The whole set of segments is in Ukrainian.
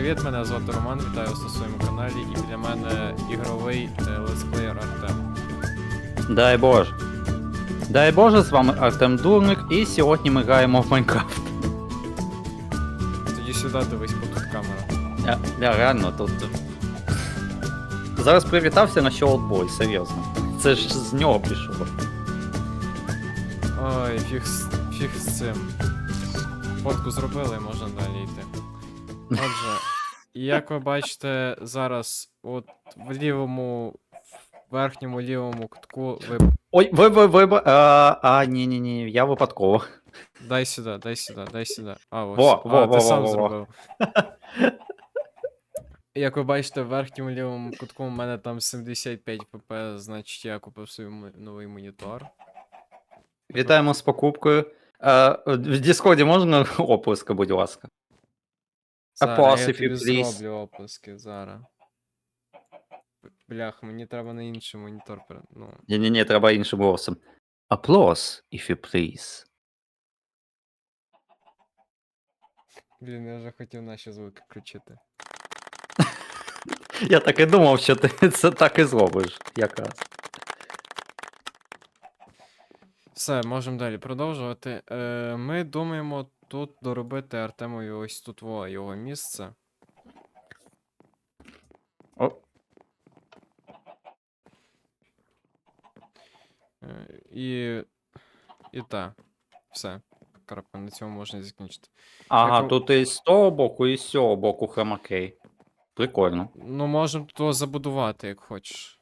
привіт, мене звати Роман, вітаю вас на своєму каналі і біля мене ігровий е, летсплеєр Артем. Дай Боже. Дай Боже, з вами Артем Дурник, і сьогодні ми граємо в Майнкрафт. Тоді сюди дивись, бо тут камера. Я, я реально тут. Зараз привітався на Шоутбой, серйозно. Це ж з нього пішло. Ой, фіг з, фіг з цим. Фотку зробили, можна далі йти. Отже, як ви бачите, зараз от в лівому, в верхньому лівому кутку ви. Ой, ви, ви, ви, ви, а, а, ні, ні, ні, я випадково. Дай сюди, дай сюди, дай сюди. А, ось. Во, а, во, ти во, сам во, во, зробив. Як ви бачите, в верхньому лівому кутку у мене там 75 pp, значить я купив собі новий монітор. Вітаємо з покупкою. Е, в Діскорді можна оплески, будь ласка. Зараз Applause, я if you тобі please. зроблю оплески зараз. Блях, мені треба на інший монітор. пере- Ну, Ні, ні, ні, треба іншим голосом. Applause, if you please. блін, я вже хотів наші звуки включити. Я так і думав, що ти це так і зробиш, якраз. Все, можемо далі продовжувати. Е, ми думаємо тут доробити Артемові ось тут во, його місце. О, Е, і. І та. Все. Крапка, на цьому можна закінчити. Ага, Як тут і з того боку, і з цього боку хромакей. Прикольно. Ну, можемо то забудувати, як хочеш.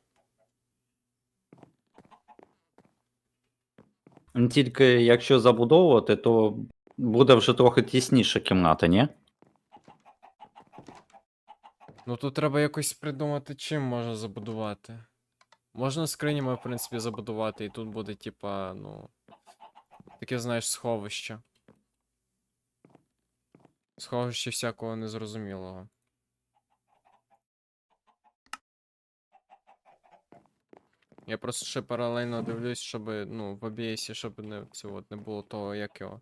Тільки якщо забудовувати, то буде вже трохи тісніша кімната, ні? Ну тут треба якось придумати, чим можна забудувати. Можна скринями, в принципі, забудувати, і тут буде, типа, ну. Таке, знаєш, сховище. Сховище всякого незрозумілого. Я просто ще паралельно дивлюсь, щоб, ну, в OBS, щоб не, це от, не було того, як його.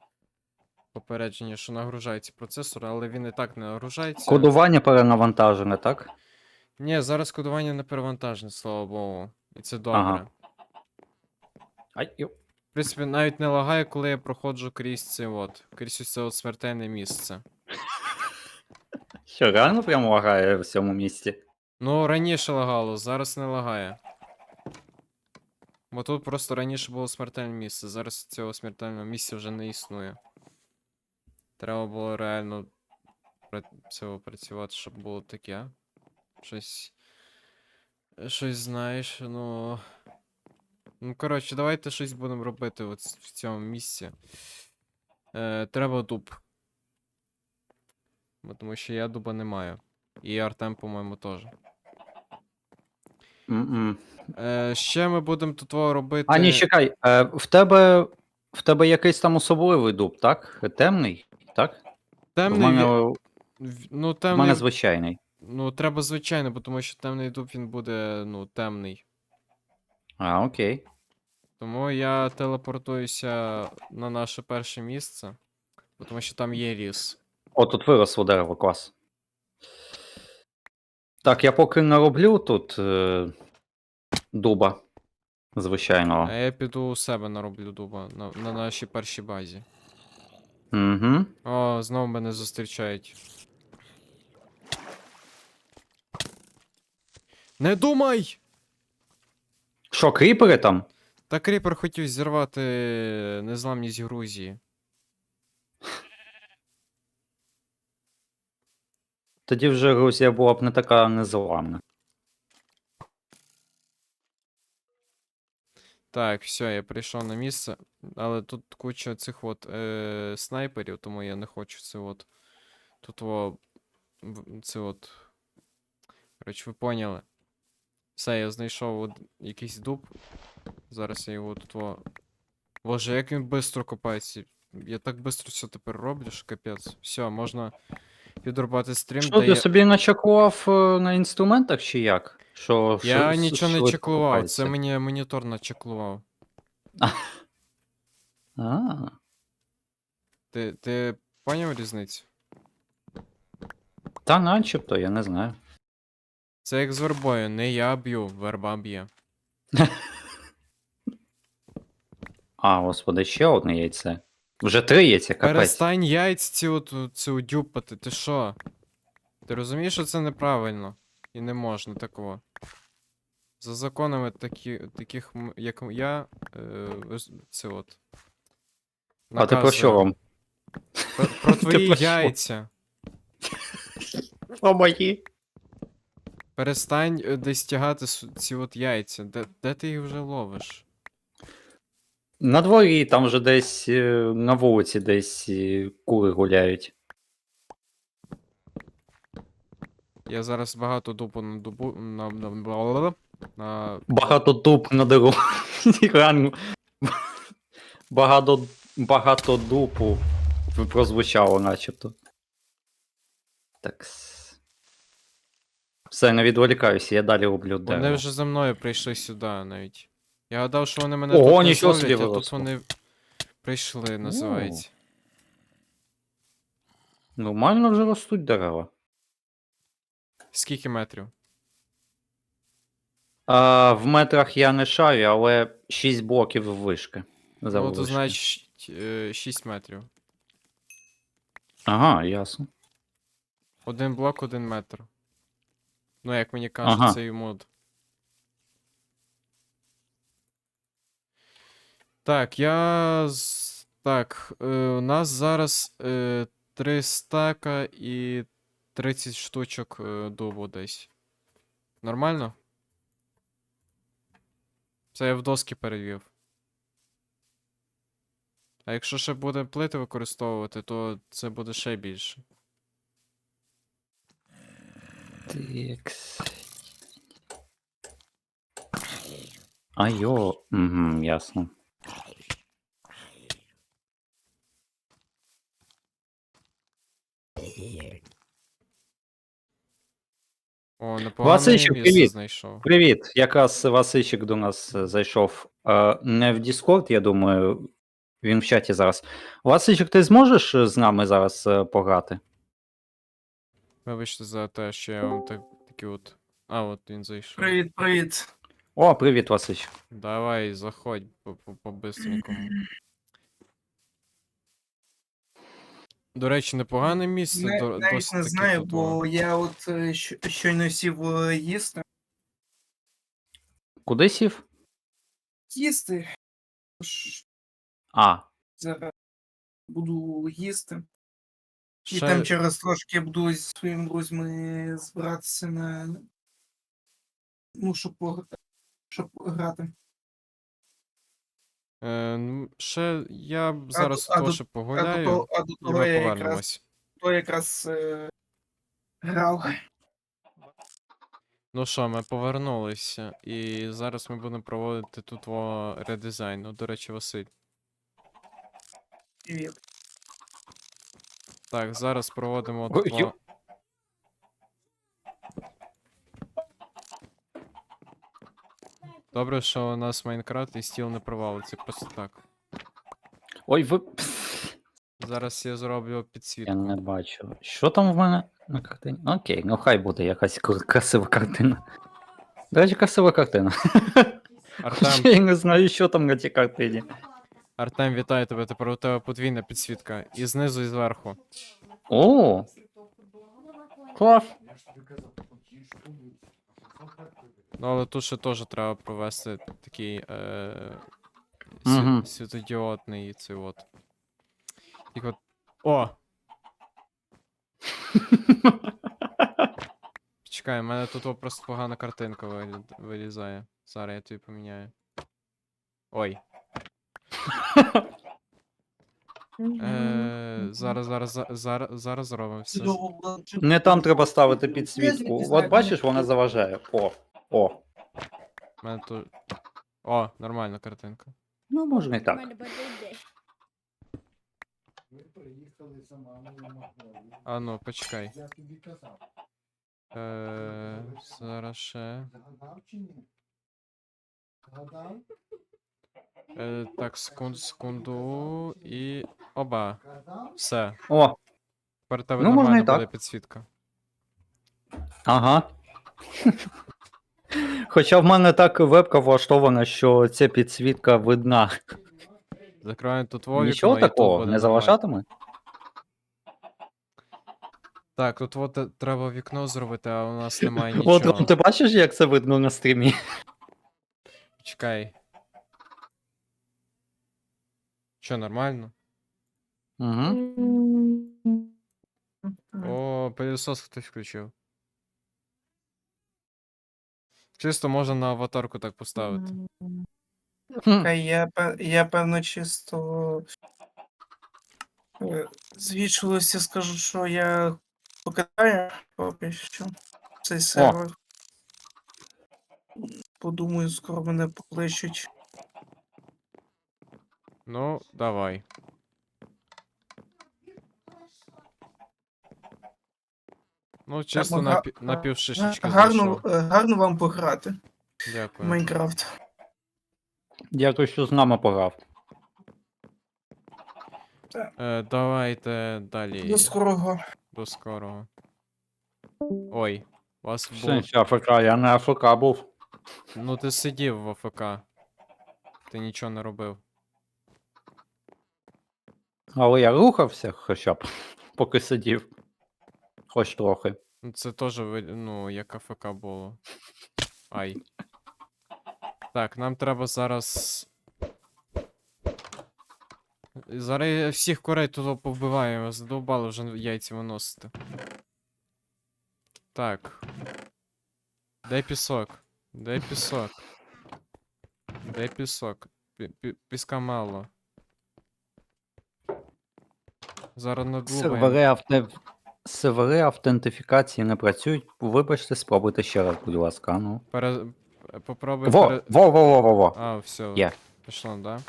Попередження, що нагружається процесор, але він і так не нагружається. Кодування перенавантажене, так? Ні, зараз кодування не перевантажене, слава Богу. І це добре. Ага. Ай, йо. В принципі, навіть не лагає, коли я проходжу крізь це от, крізь ось це от смертельне місце. Що, реально прямо лагає в цьому місці? Ну, раніше лагало, зараз не лагає. Бо тут просто раніше було смертельне місце, зараз цього смертельного місця вже не існує. Треба було реально цього працювати, щоб було таке. Щось. Щось знаєш, ну. Ну, коротше, давайте щось будемо робити от в цьому місці. Е, треба дуб. Бо Тому що я дуба не маю. І Артем, по-моєму, теж. М-м. Е, ще ми будемо тут робити. А, ні, чекай, е, в тебе. В тебе якийсь там особливий дуб, так? Темний, так? темний. в мене, ві- в- Ну, в темний. мене звичайний. Ну, треба звичайно, бо тому що темний дуб він буде, ну, темний. А, окей. Тому я телепортуюся на наше перше місце, бо тому що там є ліс. О, тут виросло дерево, клас. Так, я поки нароблю тут е, дуба. Звичайного. А я піду у себе нароблю дуба на, на нашій першій базі. Угу. О, знову мене зустрічають. Не думай! Що, кріпери там? Та кріпер хотів зірвати незламність Грузії. Тоді вже Грузія була б не така незламна. Так, все, я прийшов на місце, але тут куча цих от е, снайперів, тому я не хочу це от. Тут в- Це от. Коротше, ви поняли. Все, я знайшов от якийсь дуб. Зараз я його тут во. Боже, як він швидко копається. Я так швидко все тепер роблю, що капець. Все, можна підрубати стрім, Що ти я... собі начаклував е, на інструментах чи як? Що, Я що- нічого не швидко чеклував, це мені монітор начеклував. А, Ти, ти поняв різницю? Та начебто, я не знаю. Це як з вербою, не я б'ю, верба б'є. А, господи, ще одне яйце. Вже три яйця, капець. Перестань яйць ці от, цю дюпати, ти що? Ти розумієш, що це неправильно? І не можна такого. За законами такі, таких, м- як я, е, ось це от. А ти про що наказую. вам? Про, про твої про що? яйця. Про мої. Перестань е, десь тягати ці от яйця. Де, де ти їх вже ловиш? На дворі, там вже десь е, на вулиці десь е, кури гуляють. Я зараз багато дупу на дубу. На, на, на, на Багато дуб на дорогу. Реально. Багато, багато дупу прозвучало начебто. Так. с- Все, не відволікаюся, я далі роблю Вони дерево. вже за мною прийшли сюди навіть. Я гадав, що вони мене Ого, тут не нічого зловлять, а тут вони прийшли, називається. Нормально вже ростуть дерева. Скільки метрів? А, в метрах я не шарю, але 6 блоків вишки. Ну, то заввишки. значить 6 метрів. Ага, ясно. Один блок, один метр. Ну, як мені кажуть, Ага. цей мод. Так, я. з- Так, е, у нас зараз е, 3 стака і 30 штучок е, дубу десь. Нормально? Це я в доски перевів. А якщо ще буде плити використовувати, то це буде ще більше. Тикс. Айо. Угу, ясно. О, непогане Васильчик, місце привіт. знайшов. Привіт. Якраз Васильчик до нас е, зайшов е, не в Discord, я думаю. Він в чаті зараз. Васильчик, ти зможеш е, з нами зараз е, пограти? Вибачте за те, що я вам так такі от. А, от він зайшов. Привіт, привіт. О, привіт, Васильчик. Давай, заходь по- по- по-бистренькому. До речі, непогане місце. Не, до- навіть досить не знаю, тут, бо я от е, щ- щойно сів е, їсти. Куди сів? Їсти. А, Зараз буду їсти. І Ще- там через трошки буду зі своїми друзями збиратися на. Ну, щоб пограти. Щоб грати. Е, ну, ще я б зараз а до- теж А до, погуляю, того, а до і того ми я якраз, повернемось. то якраз е, грав. Ну що, ми повернулися, і зараз ми будемо проводити тут во редизайн. Ну, до речі, Василь. Привіт. Так, зараз проводимо Ой, тут во... Добре, що у нас Майнкрафт і стіл не провалиться просто так. ой, ви. Зараз я зроблю підсвітку. Я не бачу. Що там в мене на картині? Окей, ну хай буде якась красива картина. До речі, красива картина. Артем, я не знаю, що там на цій картині. Артем, вітаю тебе. Тепер у тебе подвійна підсвітка. І знизу, і зверху. О! Клас! Ну, але тут ще теж треба провести такий е... сві- світодіодний цей от. І от. О! Чекай, у мене тут о, просто погана картинка вилі- вилізає. Зараз я тобі поміняю. Ой. Е, зараз, зараз, за- зараз, зараз зробимо все. Не там треба ставити підсвітку. От бачиш, вона заважає. О, о. У мене тут. О, нормальна картинка. Ну, можна і так. Мене буде. А ну, почекай. Е, зараз ще. Е, так, секунду, секунду. І. Оба. Все. О, Тепер в тебе Ну, можна нормально так. буде підсвітка. Ага. Хоча в мене так вебка влаштована, що ця підсвітка видна. Закриваємо тут вовікно, Нічого такого, не заважатиме? Так, тут от е, треба вікно зробити, а у нас немає нічого. От Ром, ти бачиш, як це видно на стрімі? Чекай. Що, нормально? Угу. О, пилісос хтось включив. Чисто можна на аватарку так поставити. Чекай, я, пе- я певно чисто е, з вічливості скажу, що я покидаю поки що цей сервер. Подумаю, скоро мене покличуть. Ну, давай. Ну, чисто на, пі- на півшишечки Гарно, е, гарно вам пограти в Дякую. Майнкрафт. Дякую, що з нами пограв. Е, давайте далі. До скорого. До скорого. Ой, вас Що було. ще АФК, я не АФК був. Ну ти сидів в АФК. Ти нічого не робив. Але я рухався хоча б, поки сидів. Хоч трохи. Ну, Це теж ви- ну, як АФК було. Ай. Так, нам треба зараз. Зараз я всіх курей тут повбиваємо, задовбали вже яйця виносити. Так. Де пісок? Де пісок? Де пісок? Пі- пі- Піска мало. Зараз надлубаємо. Сервери, авте... Сервери автентифікації не працюють. Вибачте, спробуйте ще раз, будь ласка. Ну. Пере... Попробуй Во, пере... во, во, во, во, во. А, все. Є. Пішло, да?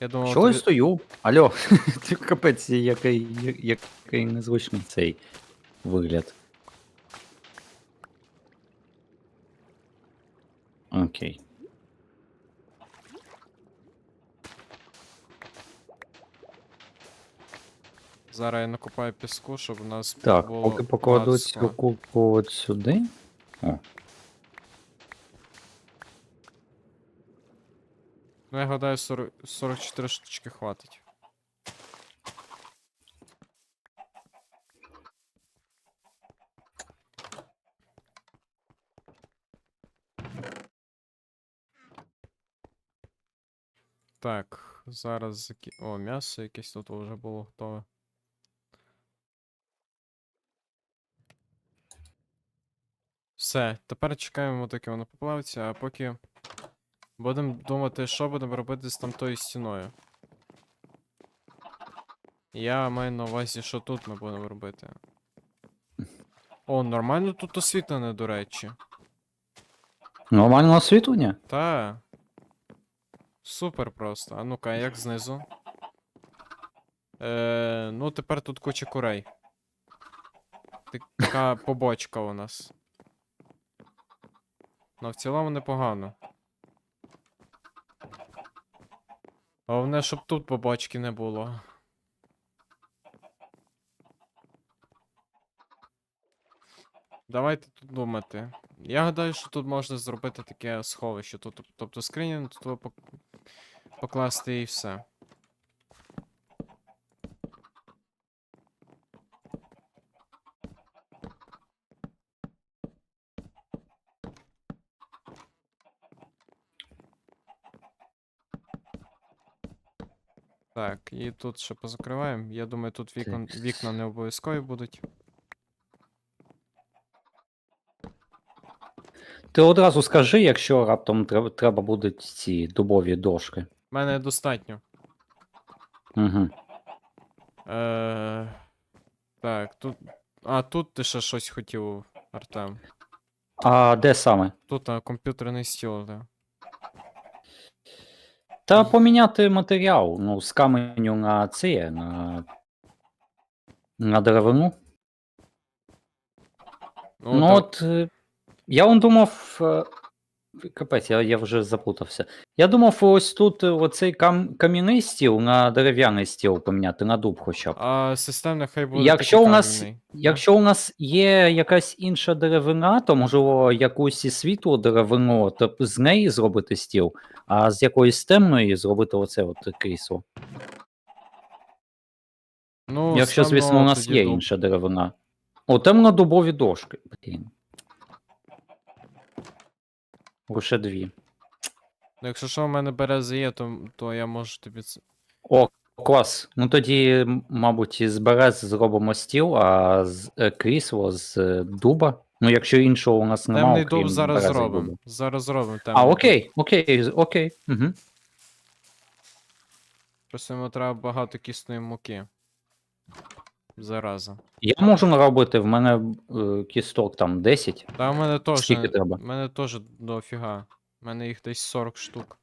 Я думав, Що я тобі... стою? Алло, ти капець, який, який незвичний цей вигляд. Окей. Зараз я накопаю піску, щоб у нас Так, було поки покладу цю скла. кубку от сюди. О, Ну, я гадаю, 40... 44 штучки хватить. Так, зараз заки... О, м'ясо якесь тут вже було готове. Все, тепер чекаємо, доки воно поплавиться, а поки будемо думати, що будемо робити з тамтою стіною. Я маю на увазі, що тут ми будемо робити. О, нормально тут освітлене, до речі. Нормальне освітлення? Та. Супер просто. А ну-ка, як знизу? Е, ну, тепер тут куча курей. Така побочка у нас. Ну, в цілому непогано. Головне, щоб тут побочки не було. Давайте тут думати. Я гадаю, що тут можна зробити таке сховище. Тобто скринінг, тут покласти і все. Так, і тут ще позакриваємо. Я думаю, тут вікон, вікна не обов'язкові будуть. Ти одразу скажи, якщо раптом треба, треба будуть ці дубові дошки. У мене достатньо. Угу. Е, так, тут. А, тут ти ще щось хотів, Артем. А де саме? Тут а, комп'ютерний стіл, да. Та поміняти матеріал, ну, з каменю на це, на. На деревину. Ну, Ну, от. е, Я он думав. е, Капець, я, я вже заплутався. Я думав, ось тут е, оцей кам, кам'яний стіл на дерев'яний стіл поміняти, на дуб хоча б. А системно хай буде. Якщо у нас- Якщо у нас є якась інша деревина, то можливо якусь і світлу деревину, то з неї зробити стіл, а з якоїсь темної зробити оце от крісло. Ну, Якщо, звісно, у нас є дуб. інша деревина. О, темно-дубові дошки. Блін. Лише дві. Ну, якщо що в мене берези є, то, то я можу тобі це. О, клас. Ну тоді, мабуть, із берез зробимо стіл, а з е, крісло з е, дуба. Ну, якщо іншого у нас немає. Темний дуб зараз берези зробимо. дуба. Зараз зробимо темний А, дуб. окей, окей, з- окей. Угу. Просто йому треба багато кисної муки. Зараза. Я можу наробити, в мене е, кісток там 10. Та в мене теж. Скільки треба? В мене теж дофіга. У мене їх десь 40 штук.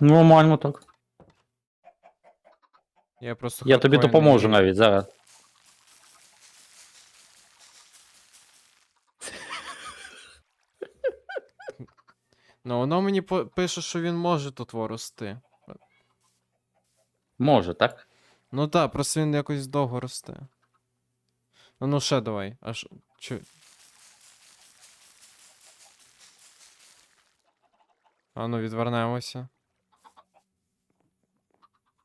Нормально так. Я просто Я тобі допоможу навіть зараз. Ну, воно мені по- пише, що він може тут рости. Може, так? Ну так, просто він якось довго росте. Ну, ну ще давай. Аж. Чу... А ну, відвернемося.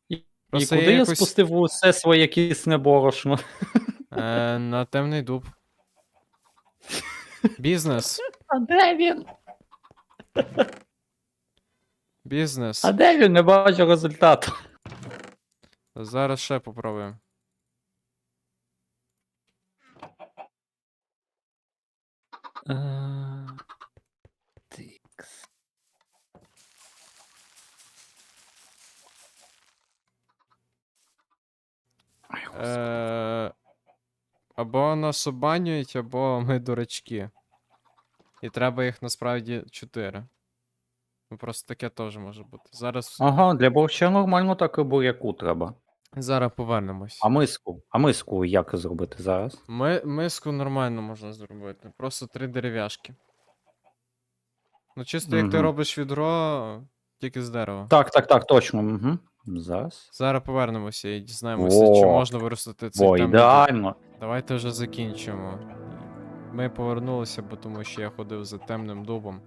І Просто куди я я якось- спустив усе своє кисне борошно? Е, на темний дуб. Бізнес. А де він? Бізнес. А де він? Не бачу результату. Зараз ще попробуємо. Тикс. Е, або нас обманюють, або ми дурачки. І треба їх насправді 4. Ну просто таке теж може бути. Зараз. Ага, для борща нормально так і буряку треба. Зараз повернемось. А миску? А миску як зробити зараз? Ми, миску нормально можна зробити. Просто три дерев'яшки. Ну, чисто як ти Мгм. робиш відро, тільки з дерева. Так, так, так, точно. Угу. Зараз. Зараз повернемося і дізнаємося, чи можна виростити цей О, темний ідеально. Давайте вже закінчимо. Ми повернулися, бо тому що я ходив за темним дубом.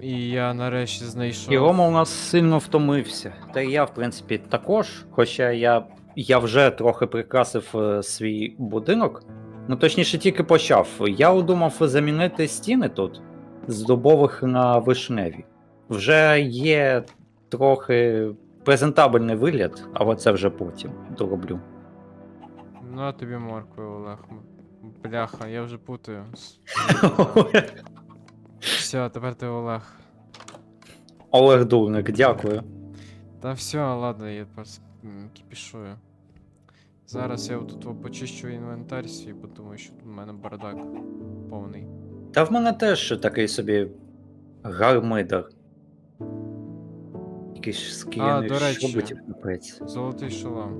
І я нарешті знайшов. І Рома у нас сильно втомився. Та й я, в принципі, також. Хоча я, я вже трохи прикрасив е, свій будинок. Ну, точніше, тільки почав. Я удумав замінити стіни тут з дубових на вишневі. Вже є трохи презентабельний вигляд, але це вже потім дороблю. Ну, а тобі моркви, Олег. Бляха, я вже путаю. Все, тепер ти Олег. Олег Дурник, дякую. Та все, ладно, я просто м, кіпішую. Зараз я тут почищу інвентар свій, бо думаю, що тут в мене бардак повний. Та в мене теж такий собі гармидар. Якийсь до речі. шубитів капець. Золотий шолом.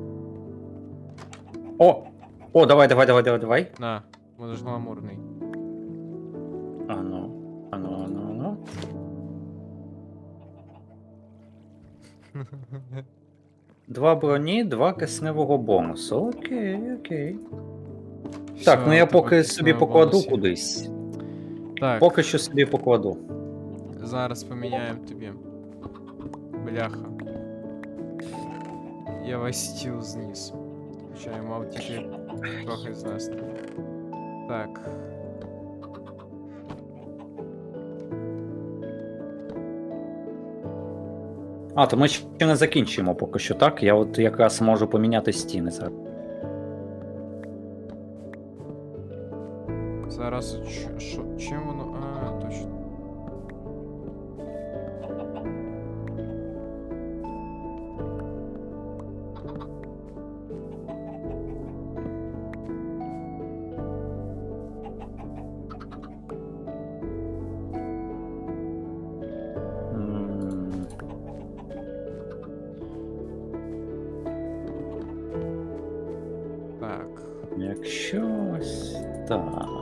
О! О, давай, давай, давай, давай, давай. На, будеш гламурний. Ану, ану, ану, ану. Два броні, два кисневого бонусу. Окей, окей. Так, ну я поки собі покладу бонус кудись. Так, Поки що собі покладу. зараз поміняємо тобі. Бляха. Я весь стіл зніс. Хоча я мав тільки трохи знести. Так. А, то ми ще не закінчуємо поки що, так? Я от якраз можу поміняти стіни зараз. Зараз ч- що, чим воно. Якщо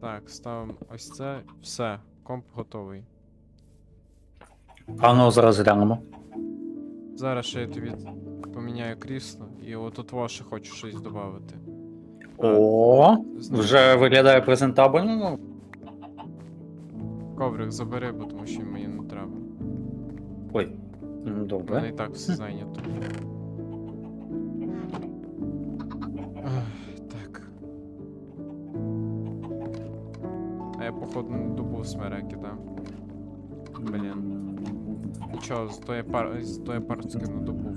Так, ставимо ось це. Все, комп готовий. А ну зараз глянемо. Зараз ще я тобі поміняю крісло, і отут ваше хочу щось додати. О, вже виглядає презентабельно. Коврик забери, бо тому що мені не треба. Ой, У мене і так все зайнято. Походу не добув смереки, да? Блін. Нічого, з тої пар... з тої парочки не добув.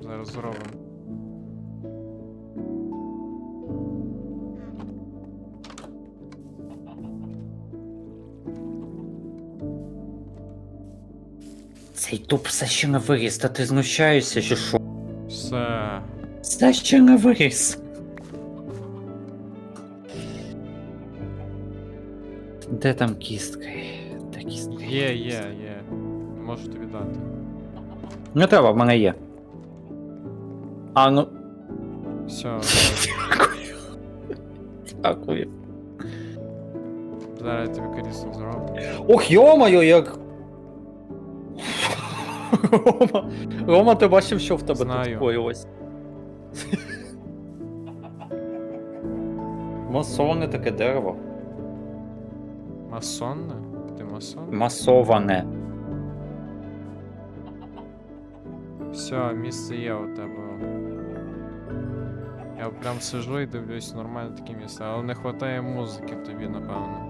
Зараз зробимо. Цей туп все ще не виріс, та ти знущаєшся чи що? Все. Все ще не виріс. Де там кістки? Де кістки? Є, є, є. Можу тобі дати. Не треба, в мене є. А ну. Все, Дякую. Дякую. зараз я тобі крісло зроблю. Ох, йомаю, як. Рома, Рома, ти бачив, що в тебе Знаю. тут коїлось? Масоване таке дерево. Масонне? Ти масон? Масоване. Все, місце є у тебе. Я прям сижу і дивлюсь нормальне таке місце, але не вистачає музики тобі, напевно.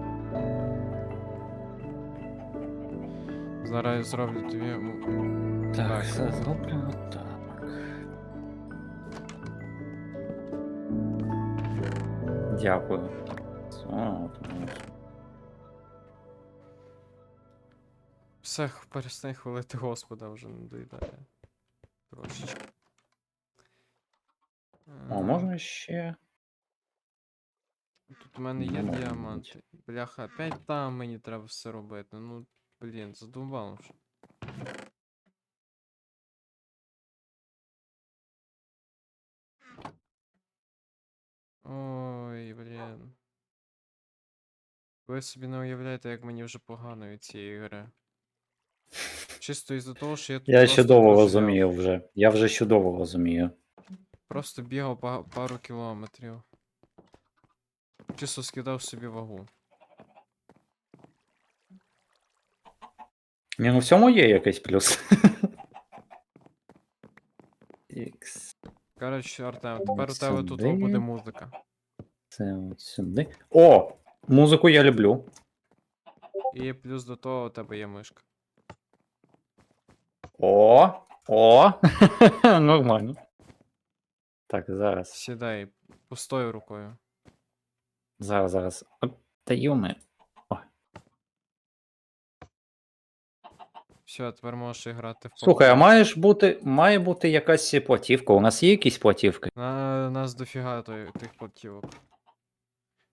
Зараз я зроблю тобі. Так, Так. зроблено так. Дякую. О, Все, перестань хвалити Господа вже не доїдає. Трошечки. О, Е, можна ще. Тут у мене є діаманти. Бляха, опять там мені треба все робити. Ну, блін, задумав вже. Ой, блін. Ви собі не уявляєте, як мені вже погано від цієї гри. Чисто із-за того, що я тут Я просто чудово проживав. розумію вже. Я вже чудово розумію. Просто бігав па- пару кілометрів. Чисто скидав собі вагу. Ні, ну в цьому є якийсь плюс. Ікс. Коротше, Артем, тепер у тебе тут Сюди. буде музика. Це от сюди. О! Музику я люблю. І плюс до того у тебе є мишка. О! О! Нормально. Так, зараз. Сідай пустою рукою. Зараз, зараз. Оп, Та юми. Все, тепер можеш грати в Слухай, а маєш бути, має бути якась платівка. У нас є якісь платівки? На нас дофіга той, тих платівок.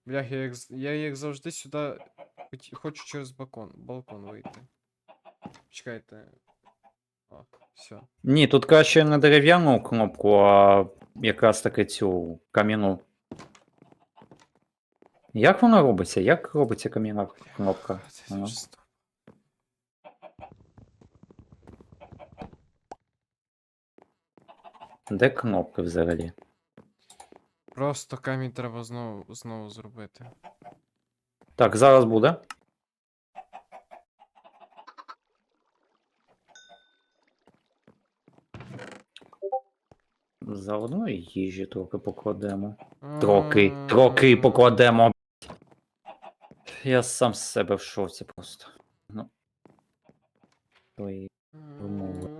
Блях, я з- я як завжди сюди хоч- хочу через балкон, балкон вийти. Чекайте. Все. Ні, тут краще не дерев'яну кнопку, а якраз таки цю кам'яну. Як вона робиться? Як робиться кам'яна кнопка? Ага. Де кнопки взагалі? Просто камінь треба знову, знову зробити. Так, зараз буде. Заодно і їжі трохи покладемо. Трохи, трохи М, покладемо. Я сам з себе в шоці просто. Ну. Ой. умови.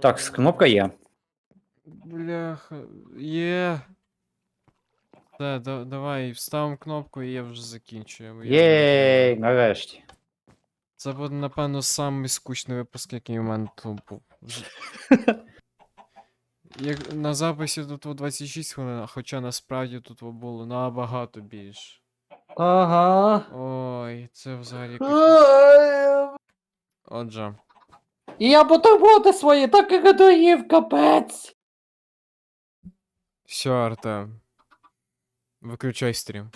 Так, кнопка є. бляха. Є. Все, да, давай, вставимо кнопку і я вже закінчую. Єй, нарешті. Це буде, напевно, самий скучний випуск, який у мене тут був. Як на записі тут о 26 хвилин, хоча насправді тут було набагато більше. Ага. Ой, це взагалі капець. Отже. І я бутерброди свої так і доїв, капець. Все, Артем. Виключай стрім.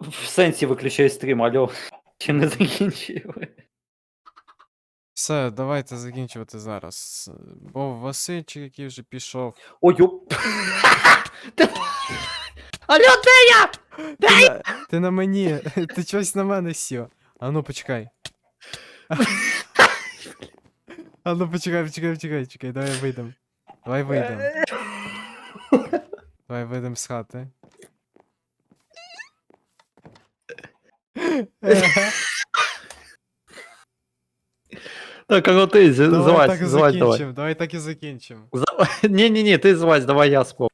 В сенсі виключай стрім, алло. Чи не закінчили? Все, давайте закінчувати зараз. Бо Васильчик, який вже пішов. Ой, оп. Ти- Алло, де я? Ти на, ти на мені, ти щось на мене сів. А ну почекай. А ну почекай, почекай, почекай, чекай, давай вийдем. Давай вийдем. Давай вийдем з хати. Так, а ну Давай так і злазь, давай. закінчим, давай так і закінчим. Ні-ні-ні, ти злазь, давай я спробую.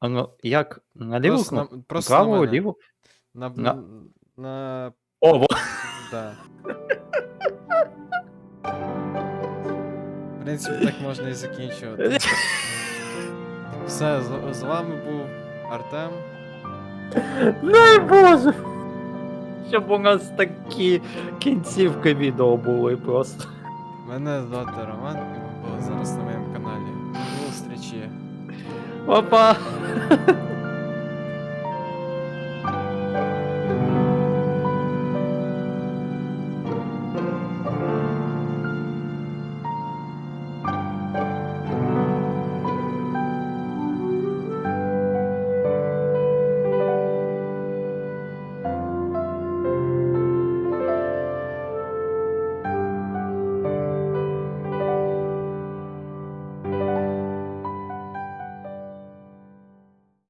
А ну, як? Наліву? Просто на, кнопку? просто на Праву, мене. ліву? На, На- на... на... О, во. Да. В принципі, так можна і закінчувати. Все, з, з вами був Артем. Дай Боже! Щоб у нас такі кінцівки відео були просто. Мене звати Роман, і ви були зараз на моєму каналі. До зустрічі. Па-па!